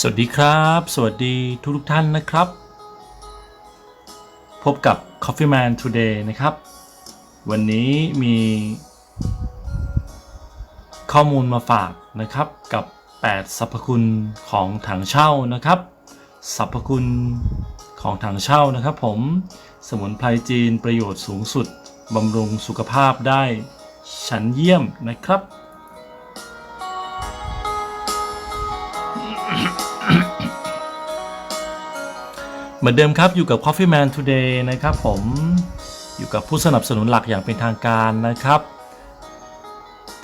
สวัสดีครับ สวัสดีทุกทุกท่านนะครับ พบกับ Coffee Man Today นะครับ วันนี้มีข้อมูลมาฝากนะครับกับ 8 สรรพคุณของถังเช่านะครับสรรพคุณของถังเช่านะครับผมสมุนไพรจีนประโยชน์สูงสุดบำรุงสุขภาพได้ชั้นเยี่ยมนะครับ มือนเดิมครับอยู่กับ Coffee Man Today นะครับผมอยู่กับผู้สนับสนุนหลักอย่างเป็นทางการนะครับ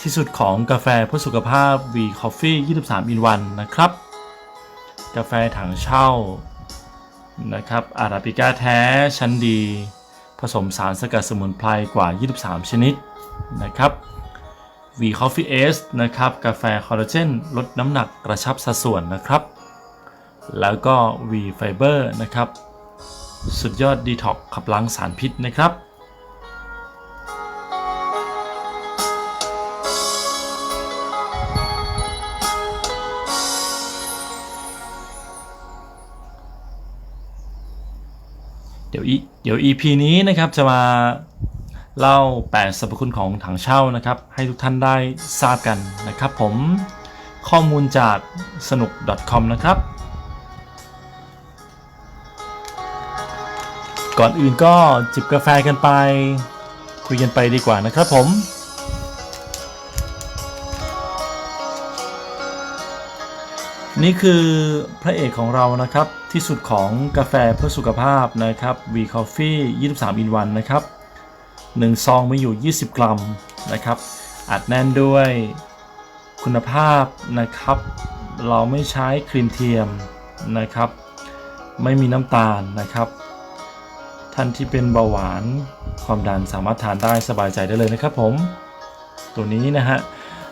ที่สุดของกาแฟเพื่อสุขภาพ V Coffee 23 in 1นะครับ กาแฟถังเช่านะครับอาราบิก้าแท้ชั้นดี ผสมสารสกัดสมุนไพรกว่า 23 ชนิดนะครับ V Coffee S นะครับ กาแฟคอลลาเจนลดน้ำหนักกระชับสัดส่วนนะครับ แล้วก็ V Fiber นะครับ สุดยอดดีท็อกขับล้างสารพิษนะครับเดี๋ยวอีเดี๋ยว EP นี้นะครับจะมาเล่า 8 สรรพคุณของถังเช่านะครับ ให้ทุกท่านได้ทราบกันนะครับผมข้อมูลจากสนุก .com นะครับ ก่อนอื่นก็จิบกาแฟกันไป คุยกันไปดีกว่านะครับผมนี่คือพระเอกของเรานะครับที่สุดของกาแฟเพื่อสุขภาพนะครับ V Coffee 23 in 1นะครับ 1 ซองมีอยู่ 20 กรัมนะครับ อัดแน่นด้วยคุณภาพนะครับ เราไม่ใช้ครีมเทียมนะครับ ไม่มีน้ำตาลนะครับ ท่านที่เป็นเบาหวาน ความดันสามารถทานได้สบายใจได้เลยนะครับผม ตัวนี้นะฮะ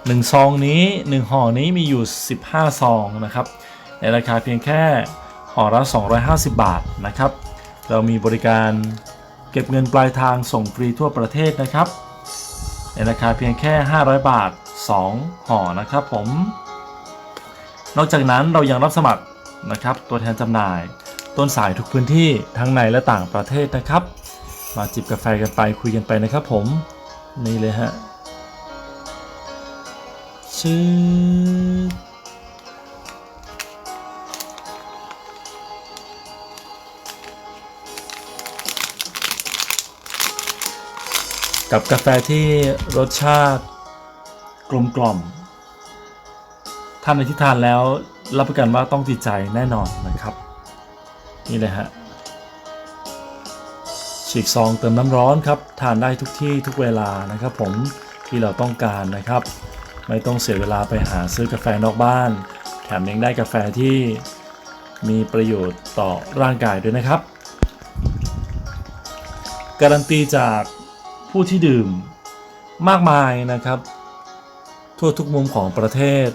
หนึ่งซองนี้หนึ่งห่อนี้มีอยู่ 15 ซองนะครับ ในราคาเพียงแค่ห่อละ 250 บาทนะครับ เรามีบริการเก็บเงินปลายทางส่งฟรีทั่วประเทศนะครับ ในราคาเพียงแค่ 500 บาท 2 ห่อนะครับผม นอกจากนั้นเรายังรับสมัครนะครับ ตัวแทนจำหน่าย ต้นสายทุกพื้นที่ทั้งในและต่างประเทศนะครับ มาจิบกาแฟกันไปคุยกันไปนะครับผม นี่เลยฮะชื่อกับกาแฟที่รสชาติกลมกล่อม ท่านในที่ทานแล้วรับประกันว่าต้องติดใจแน่นอนนะครับ นี่เลยฮะฉีกซองเติมน้ำร้อนครับทานได้ทุกที่ทุกเวลานะครับ ผมที่เราต้องการนะครับ ไม่ต้องเสียเวลาไปหาซื้อกาแฟนอกบ้าน แถมยังได้กาแฟที่มีประโยชน์ต่อร่างกายด้วยนะครับ การันตีจากผู้ที่ดื่มมากมายนะครับ ทั่วทุกมุมของประเทศ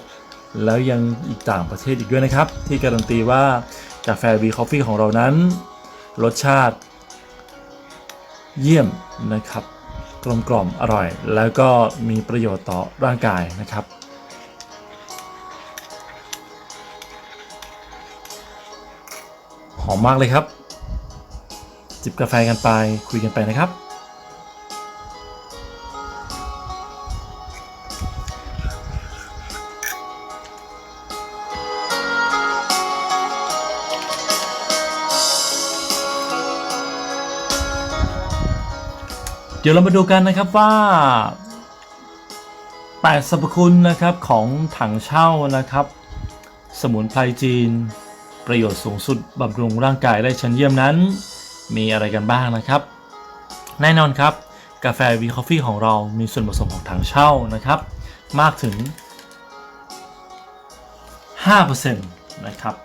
แล้วยังอีกต่างประเทศอีกด้วยนะครับ ที่การันตีว่า กาแฟวีคอฟฟี่ของเรานั้น รสชาติเยี่ยมนะครับ กลมกล่อมอร่อย แล้วก็มีประโยชน์ต่อร่างกายนะครับหอมมากเลยครับ จิบกาแฟกันไปคุยกันไปนะครับ ดี๋ยวเรามาดูกันนะครับว่า8สรรพคุณนะครับของถังเช่านะครับ สมุนไพรจีน ประโยชน์สูงสุดบำรุงร่างกายได้ชั้นเยี่ยมนั้น มีอะไรกันบ้างนะครับ แน่นอนครับ กาแฟวีคอฟฟี่ของเรามีส่วนผสมของถังเช่านะครับ มากถึง 5%นะครับ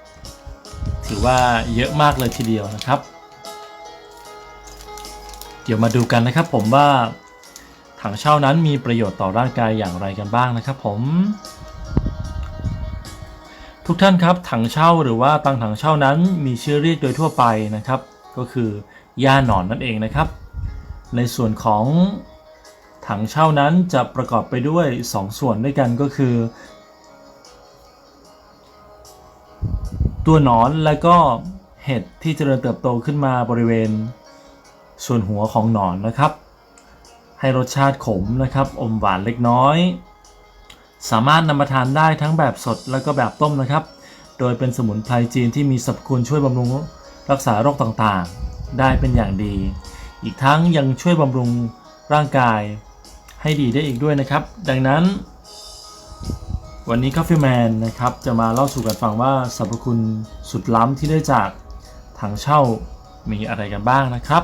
ถือว่าเยอะมากเลยทีเดียวนะครับ ดี๋ยวมาดูกันนะครับผมว่าถังเช่านั้นมีประโยชน์ต่อร่างกายอย่างไรกันบ้างนะครับผมทุกท่านครับถังเช่าหรือว่าตังถังเช่านั้นมีชื่อเรียกโดยทั่วไปนะครับ ก็คือยาหนอนนั่นเองนะครับ ในส่วนของถังเช่านั้นจะประกอบไปด้วย2ส่วนด้วยกันก็คือ ตัวหนอนและก็เห็ดที่เจริญเติบโตขึ้นมาบริเวณ ส่วนหัวของหนอนนะครับ ให้รสชาติขมนะครับ อมหวานเล็กน้อย สามารถนำมาทานได้ทั้งแบบสดและก็แบบต้มนะครับ โดยเป็นสมุนไพรจีนที่มีสรรพคุณช่วยบำรุงรักษาโรคต่างๆ ได้เป็นอย่างดี อีกทั้งยังช่วยบำรุงร่างกายให้ดีได้อีกด้วยนะครับ ดังนั้น วันนี้ Coffee Man นะครับ จะมาเล่าสู่กันฟังว่าสรรพคุณสุดล้ำที่ได้จากถังเช่ามีอะไรกันบ้างนะครับ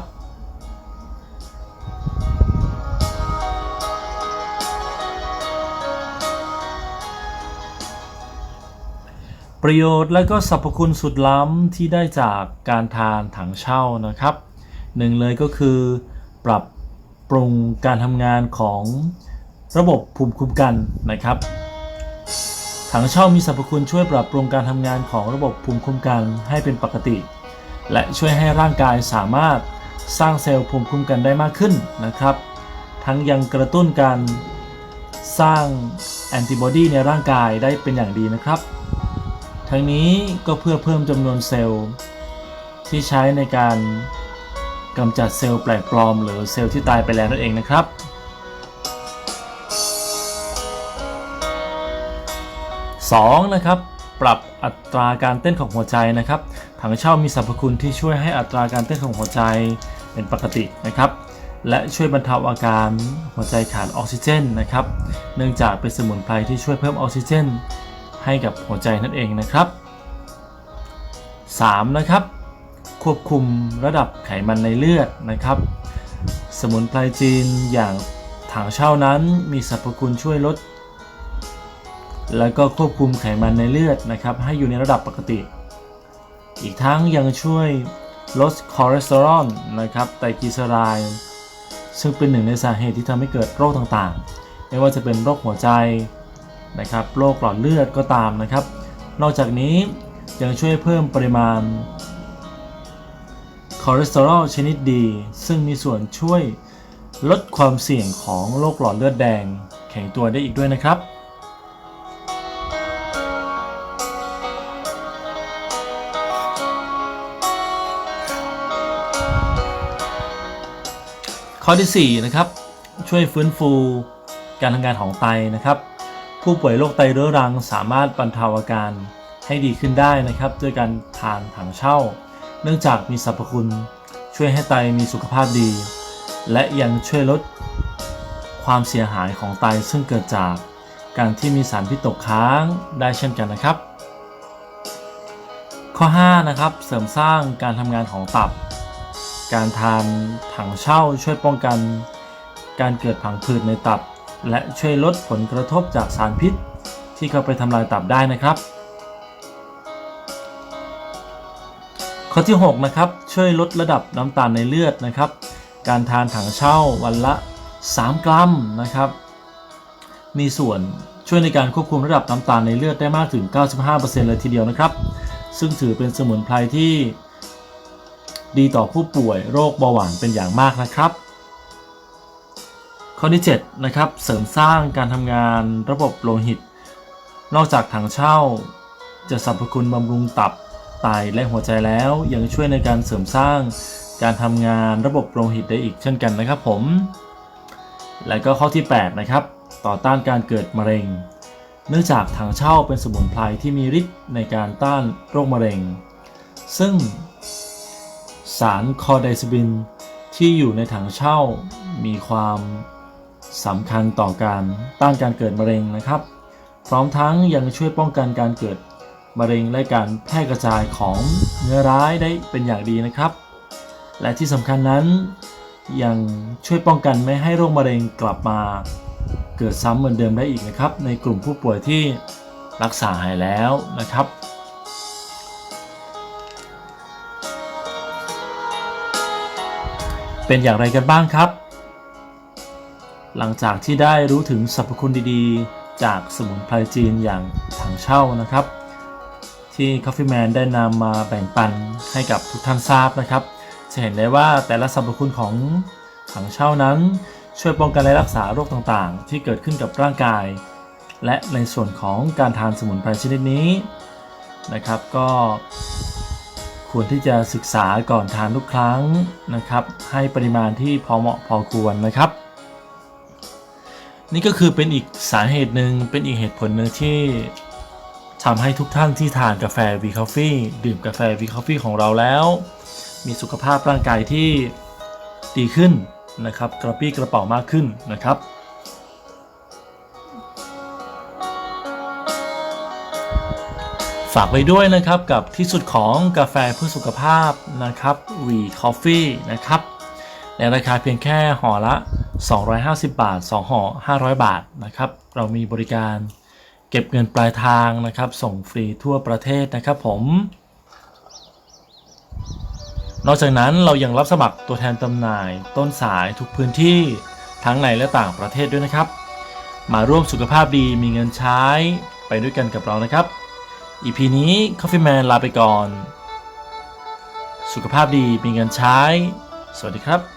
ประโยชน์และก็สรรพคุณสุดล้ำที่ได้จากการทานถังเช่านะครับหนึ่งเลยก็คือ ปรับปรุงการทำงานของระบบภูมิคุ้มกันนะครับถังเช่ามีสรรพคุณช่วยปรับปรุงการทำงานของระบบภูมิคุ้มกันให้เป็นปกติ และช่วยให้ร่างกายสามารถสร้างเซลล์ภูมิคุ้มกันได้มากขึ้นนะครับ ทั้งยังกระตุ้นการสร้างแอนติบอดีในร่างกายได้เป็นอย่างดีนะครับ ทั้งนี้ก็เพื่อเพิ่มจำนวนเซลล์ ที่ใช้ในการกำจัดเซลล์แปลกปลอม หรือเซลล์ที่ตายไปแล้วนั่นเองนะครับ 2. นะครับปรับอัตราการเต้นของหัวใจนะครับถังเช่ามีสรรพคุณที่ช่วยให้อัตราการเต้นของหัวใจเป็นปกตินะครับ และช่วยบรรเทาอาการหัวใจขาดออกซิเจนนะครับ เนื่องจากเป็นสมุนไพรที่ช่วยเพิ่มออกซิเจน ให้กับหัวใจนั่นเองนะครับ 3. นะครับ ควบคุมระดับไขมันในเลือดนะครับ สมุนไพรจีนอย่างถังเช่านั้นมีสรรพคุณช่วยลด แล้วก็ควบคุมไขมันในเลือดนะครับ ให้อยู่ในระดับปกติ อีกทั้งยังช่วยลดคอเลสเตอรอลนะครับไตรกลีเซอไรด์ซึ่งเป็นหนึ่งในสาเหตุที่ทำให้เกิดโรคต่างๆ ไม่ว่าจะเป็นโรคหัวใจ นะครับโรคหลอดเลือดก็ตามนะครับ นอกจากนี้ยังช่วยเพิ่มปริมาณคอเลสเตอรอลชนิดดี ซึ่งมีส่วนช่วยลดความเสี่ยงของโรคหลอดเลือดแดงแข็งตัวได้อีกด้วยนะครับข้อที่4นะครับช่วยฟื้นฟูการทำงานของไตนะครับ ผู้ป่วยโรคไตเรื้อรังสามารถบรรเทาอาการให้ดีขึ้นได้นะครับ ด้วยการทานถังเช่า เนื่องจากมีสรรพคุณ ช่วยให้ไตมีสุขภาพดี และยังช่วยลดความเสียหายของไตซึ่งเกิดจากการที่มีสารพิษตกค้างได้เช่นกันนะครับ ข้อ5นะครับเสริมสร้างการทำงานของตับ การทานถังเช่าช่วยป้องกัน การเกิดผังผืดในตับ และช่วยลดผลกระทบจากสารพิษ ที่เข้าไปทำลายตับได้นะครับ ข้อที่6นะครับช่วยลดระดับน้ำตาลในเลือดนะครับ การทานถังเช่าวันละ 3 กรัมนะครับ มีส่วนช่วยในการควบคุมระดับน้ำตาลในเลือดได้มากถึง 95%เลยทีเดียวนะครับ ซึ่งถือเป็นสมุนไพรที่ดีต่อผู้ป่วยโรคเบาหวานเป็นอย่างมากนะครับ ข้อที่7นะครับเสริมสร้างการทำงานระบบโลหิต นอกจากถังเช่า จะสรรพคุณบำรุงตับไตและหัวใจแล้วยังช่วยในการเสริมสร้างการทำงานระบบโลหิตได้อีกเช่นกันนะครับผม และก็ข้อที่ 8 นะครับ ต่อต้านการเกิดมะเร็ง เนื่องจากถังเช่าเป็นสมุนไพรที่มีฤทธิ์ในการต้านโรคมะเร็ง ซึ่ง สารคอไดซิบินที่อยู่ในถังเช่ามีความ สำคัญต่อการต้านการเกิดมะเร็งนะครับ พร้อมทั้งยังช่วยป้องกันการเกิดมะเร็งและการแพร่กระจายของเนื้อร้ายได้เป็นอย่างดีนะครับ และที่สำคัญนั้นยังช่วยป้องกันไม่ให้โรคมะเร็งกลับมาเกิดซ้ำเหมือนเดิมได้อีกนะครับ ในกลุ่มผู้ป่วยที่รักษาหายแล้วนะครับ เป็นอย่างไรกันบ้างครับ หลังจากที่ได้รู้ถึงสรรพคุณดีๆ จากสมุนไพรจีนอย่างถังเช่านะครับ ที่ Coffee Man ได้นำมาแบ่งปันให้กับทุกท่านทราบนะครับ จะเห็นได้ว่าแต่ละสรรพคุณของถังเช่านั้น ช่วยป้องกันและรักษาโรคต่างๆ ที่เกิดขึ้นกับร่างกาย และในส่วนของการทานสมุนไพรชนิดนี้นะครับ ก็ควรที่จะศึกษาก่อนทานทุกครั้งนะครับ ให้ปริมาณที่พอเหมาะพอควรนะครับ นี่ก็คือเป็นอีกสาเหตุหนึ่งเป็นอีกเหตุผลหนึ่งที่ทำให้ทุกท่านที่ทานกาแฟวีคอฟฟี่ดื่มกาแฟวีคอฟฟี่ของเราแล้ว มีสุขภาพร่างกายที่ดีขึ้นนะครับ กระปี้กระเป๋ามากขึ้นนะครับ ฝากไว้ด้วยนะครับกับที่สุดของกาแฟเพื่อสุขภาพนะครับ V Coffee นะครับในราคาเพียงแค่ห่อละ 250 บาท 2ห่อ500 บาทนะครับ เรามีบริการเก็บเงินปลายทางนะครับ ส่งฟรีทั่วประเทศนะครับผม นอกจากนั้นเรายังรับสมัครตัวแทนจำหน่ายต้นสายทุกพื้นที่ทั้งในและต่างประเทศด้วยนะครับ มาร่วมสุขภาพดีมีเงินใช้ไปด้วยกันกับเรานะครับ EP นี้ Coffee Man ลาไปก่อน สุขภาพดีมีเงินใช้ สวัสดีครับ